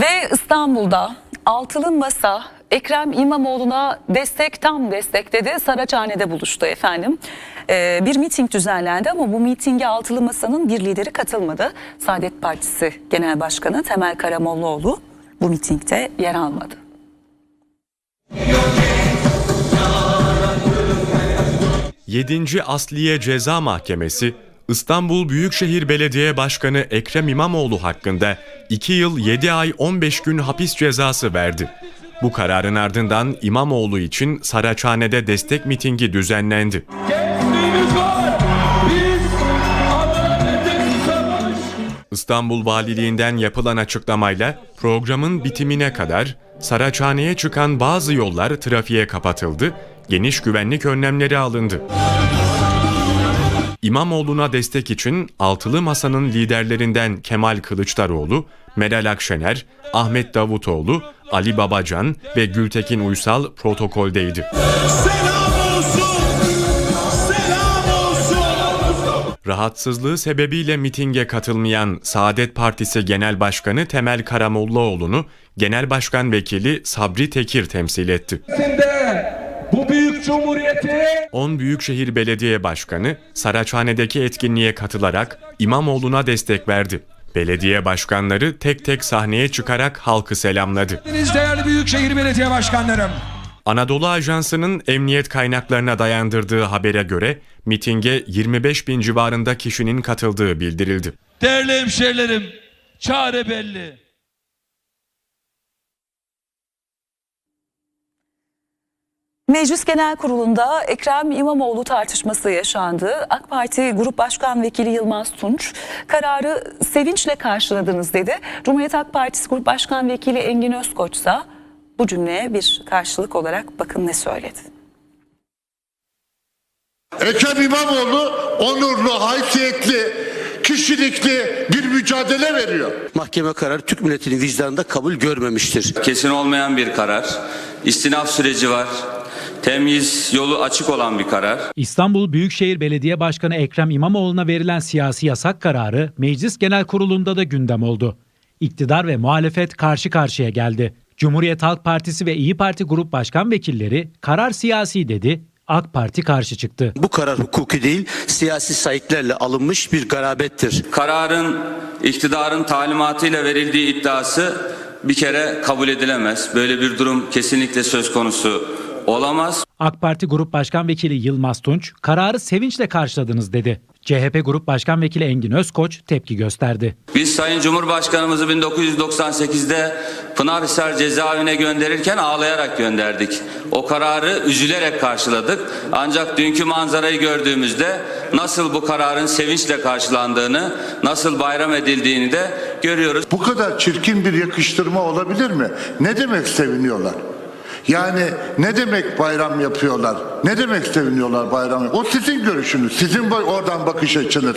Ve İstanbul'da altılı masa Ekrem İmamoğlu'na destek tam destek dedi. Saraçhane'de buluştu efendim. Ee, bir miting düzenlendi ama bu mitinge altılı masanın bir lideri katılmadı. Saadet Partisi Genel Başkanı Temel Karamollaoğlu bu mitingde yer almadı. Yedinci Asliye Ceza Mahkemesi, İstanbul Büyükşehir Belediye Başkanı Ekrem İmamoğlu hakkında 2 yıl 7 ay 15 gün hapis cezası verdi. Bu kararın ardından İmamoğlu için Saraçhane'de destek mitingi düzenlendi. İstanbul Valiliğinden yapılan açıklamayla programın bitimine kadar Saraçhane'ye çıkan bazı yollar trafiğe kapatıldı, geniş güvenlik önlemleri alındı. İmamoğlu'na destek için Altılı Masa'nın liderlerinden Kemal Kılıçdaroğlu, Meral Akşener, Ahmet Davutoğlu, Ali Babacan ve Gültekin Uysal protokoldeydi. Selam olsun. Selam olsun. Rahatsızlığı sebebiyle mitinge katılmayan Saadet Partisi Genel Başkanı Temel Karamollaoğlu'nu Genel Başkan Vekili Sabri Tekir temsil etti. Bu büyük cumhuriyeti 10 Büyükşehir Belediye Başkanı Saraçhane'deki etkinliğe katılarak İmamoğlu'na destek verdi. Belediye başkanları tek tek sahneye çıkarak halkı selamladı. değerli büyükşehir belediye başkanlarım. Anadolu Ajansı'nın emniyet kaynaklarına dayandırdığı habere göre mitinge 25 bin civarında kişinin katıldığı bildirildi. Değerli hemşehrilerim, çare belli. Meclis Genel Kurulu'nda Ekrem İmamoğlu tartışması yaşandı. AK Parti Grup Başkan Vekili Yılmaz Tunç kararı sevinçle karşıladınız dedi. Cumhuriyet Halk Partisi Grup Başkan Vekili Engin Özkoç ise bu cümleye bir karşılık olarak bakın ne söyledi. Ekrem İmamoğlu onurlu, haysiyetli, kişilikli bir mücadele veriyor. Mahkeme kararı Türk milletinin vicdanında kabul görmemiştir. kesin olmayan bir karar. İstinaf süreci var. Temyiz yolu açık olan bir karar. İstanbul Büyükşehir Belediye Başkanı Ekrem İmamoğlu'na verilen siyasi yasak kararı Meclis Genel Kurulu'nda da gündem oldu. İktidar ve muhalefet karşı karşıya geldi. Cumhuriyet Halk Partisi ve İyi Parti Grup Başkan Vekilleri karar siyasi dedi, AK Parti karşı çıktı. Bu karar hukuki değil, siyasi sayıklarla alınmış bir garabettir. Kararın iktidarın talimatıyla verildiği iddiası bir kere kabul edilemez. Böyle bir durum kesinlikle söz konusu olamaz. AK Parti Grup Başkan Vekili Yılmaz Tunç, kararı sevinçle karşıladınız dedi. CHP Grup Başkan Vekili Engin Özkoç tepki gösterdi. Biz Sayın Cumhurbaşkanımızı 1998'de Pınarhisar cezaevine gönderirken ağlayarak gönderdik. O kararı üzülerek karşıladık. Ancak dünkü manzarayı gördüğümüzde nasıl bu kararın sevinçle karşılandığını, nasıl bayram edildiğini de görüyoruz. Bu kadar çirkin bir yakıştırma olabilir mi? Ne demek seviniyorlar? Yani ne demek bayram yapıyorlar? Ne demek seviniyorlar bayram? O sizin görüşünüz, sizin oradan bakış açınız.